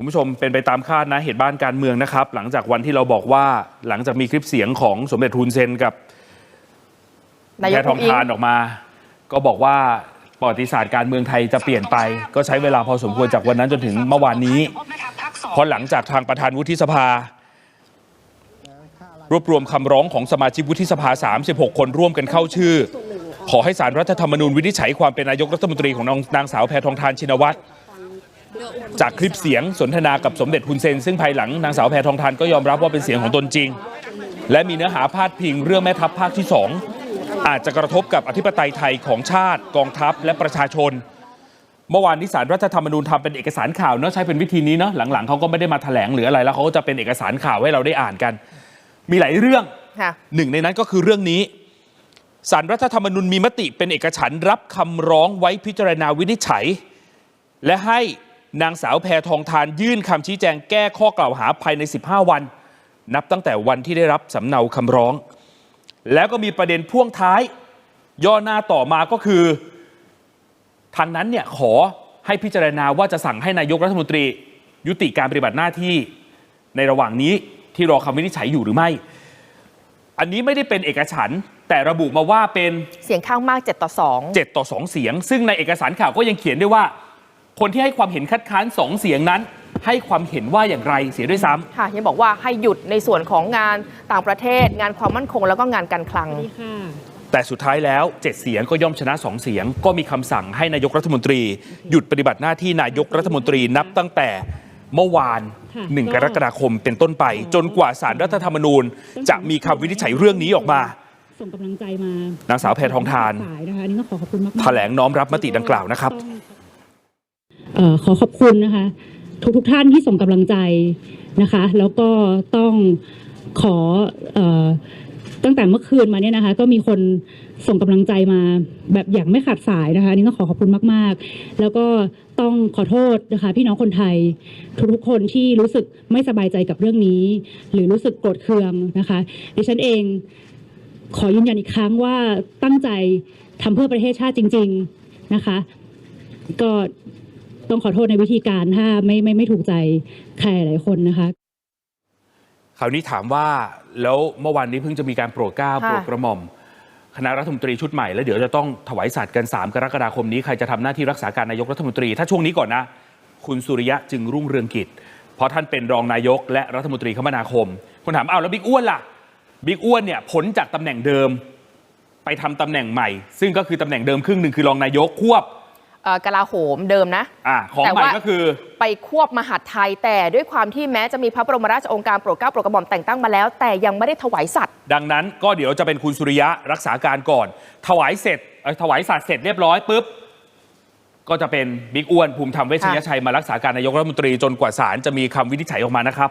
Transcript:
คุณผู้ชมเป็นไปตามคาดนะเหตุบ้านการเมืองนะครับ หลังจากวันที่เราบอกว่าหลังจากมีคลิปเสียงของสมเด็จทุนเซนกับนายแพกทองอิงทานออกมา ก็บอกว่าประวัติศาสตร์การเมืองไทยจะเปลี่ยนไป ก็ใช้เวลาพอสมควรจากวันนั้นจนถึงเมื่อวานนี้เพราะหลังจากทางประธานวุฒิสภา รวบรวมคำร้องของสมาชิกวุฒิสภา 36 คนร่วมกันเข้าชื่อ ขอให้สารรัฐธรรมนูญวินิจฉัยความเป็นนายกรัฐมนตรีของนางนางสาวแพทองทานชินวัตร จากคลิปเสียงสนทนากับสมเด็จฮุนเซน ซึ่งภายหลังนางสาวแพทองทานก็ยอมรับว่าเป็นเสียงของตนจริง และมีเนื้อหาพาดพิงเรื่องแม่ทัพภาคที่2อาจจะกระทบกับอธิปไตยไทยของชาติ กองทัพและประชาชน เมื่อวานนี้สารรัฐธรรมนูญทำเป็นเอกสารข่าวเนาะใช้เป็นวิธีนี้เนาะหลังๆเขาก็ไม่ได้มาแถลงหรืออะไรแล้วเขาก็จะเป็นเอกสารข่าวให้เราได้อ่านกัน มีหลายเรื่องค่ะหนึ่งในนั้นก็คือเรื่องนี้สารรัฐธรรมนูญมีมติเป็นเอกฉันท์รับคำร้องไว้พิจารณาวินิจฉัย และให้ นางสาวแพทองทานยื่นคำชี้แจงแก้ข้อกล่าวหาภายใน 15 วัน นับตั้งแต่วันที่ได้รับสำเนาคำร้อง แล้วก็มีประเด็นพ่วงท้าย ย่อหน้าต่อมาก็คือ ทางนั้นเนี่ยขอให้พิจารณาว่าจะสั่งให้นายกรัฐมนตรี ยุติการปฏิบัติหน้าที่ในระหว่างนี้ที่รอคำวินิจฉัยอยู่หรือไม่ อันนี้ไม่ได้เป็นเอกฉันท์แต่ระบุมาว่าเป็นเสียงข้างมาก 7 ต่อ 2 7 ต่อ 2 เสียง ซึ่งในเอกสารข่าวก็ยังเขียนด้วยว่า คนที่ให้ความเห็นคัดค้าน2เสียงนั้น ให้ความเห็นว่าอย่างไรเสียด้วยซ้ำค่ะยังบอกว่าให้หยุดในส่วนของงานต่างประเทศ งานความมั่นคงแล้วก็งานการคลังแต่สุดท้ายแล้ว 7 เสียงก็ย่อมชนะ 2 เสียง ก็มีคำสั่งให้นายกรัฐมนตรี หยุดปฏิบัติหน้าที่นายกรัฐมนตรีนับตั้งแต่เมื่อวานค่ะ1กรกฎาคมเป็นต้นไป จนกว่าสารรัฐธรรมนูญ จะมีคำวินิจฉัยเรื่องนี้ออกมาส่งกำลังใจมานางสาวแพทองทานสายนะคะอันนี่ต้องขอขอบคุณมากๆแถลงน้อมรับมติดังกล่าวนะครับเอ่อ ขอขอบคุณนะคะ ทุกทุกท่านที่ส่งกำลังใจนะคะ แล้วก็ต้องขออตั้งแต่เมื่อคืนมาเนี่ยนะคะ ก็มีคนส่งกำลังใจมาแบบอย่างไม่ขาดสายนะคะนนี่ต้องขอขอบคุณมาก ๆ แล้วก็ต้องขอโทษนะคะ พี่น้องคนไทย ทุกๆคนที่รู้สึกไม่สบายใจกับเรื่องนี้ หรือรู้สึกโกรธเคืองนะคะดิฉันเองขอยืนยันอีกครั้งว่าตั้งใจทำเพื่อประเทศชาติจริง ๆนะคะ ก็ ต้องขอโทษในวิธีการถ้าไม่ไม่ไม่ถูกใจใครหลายคนนะคะ คราวนี้ถามว่าแล้วเมื่อวานนี้เพิ่งจะมีการโปรดเกล้าค่ะ โปรดกระหม่อม คณะรัฐมนตรีชุดใหม่แล้วเดี๋ยวจะต้องถวายสัตย์กัน 3 กรกฎาคมนี้ใครจะทำหน้าที่รักษาการนายกรัฐมนตรี ถ้าช่วงนี้ก่อนนะ คุณสุริยะจึงรุ่งเรืองกิจ เพราะท่านเป็นรองนายกและรัฐมนตรีคมนาคมคุณถามอ้าวแล้วบิ๊กอ้วนล่ะบิ๊กอ้วนเนี่ยพ้นจากตำแหน่งเดิม ไปทำตำแหน่งใหม่ ซึ่งก็คือตำแหน่งเดิมครึ่งหนึ่งคือรองนายกควบเอ่อ กลาโหมเดิมนะอ่าของแต่ใหม่ว่าก็คือไปควบมหาดไทยแต่ด้วยความที่แม้จะมีพระบรมราชโองการโปรดเกล้าโปรดกระหม่อมแต่งตั้งมาแล้ว แต่ยังไม่ได้ถวายสัตว์ ดังนั้นก็เดี๋ยวจะเป็นคุณสุริยะรักษาการก่อน ถวายเสร็จเอ่อถวายสัตว์เสร็จเรียบร้อยปุ๊บก็จะเป็นบิ๊กอ้วนภูมิธรรมเวชยชัยมารักษาการนายกรัฐมนตรีจนกว่าศาลจะมีคำวินิจฉัยออกมานะครับ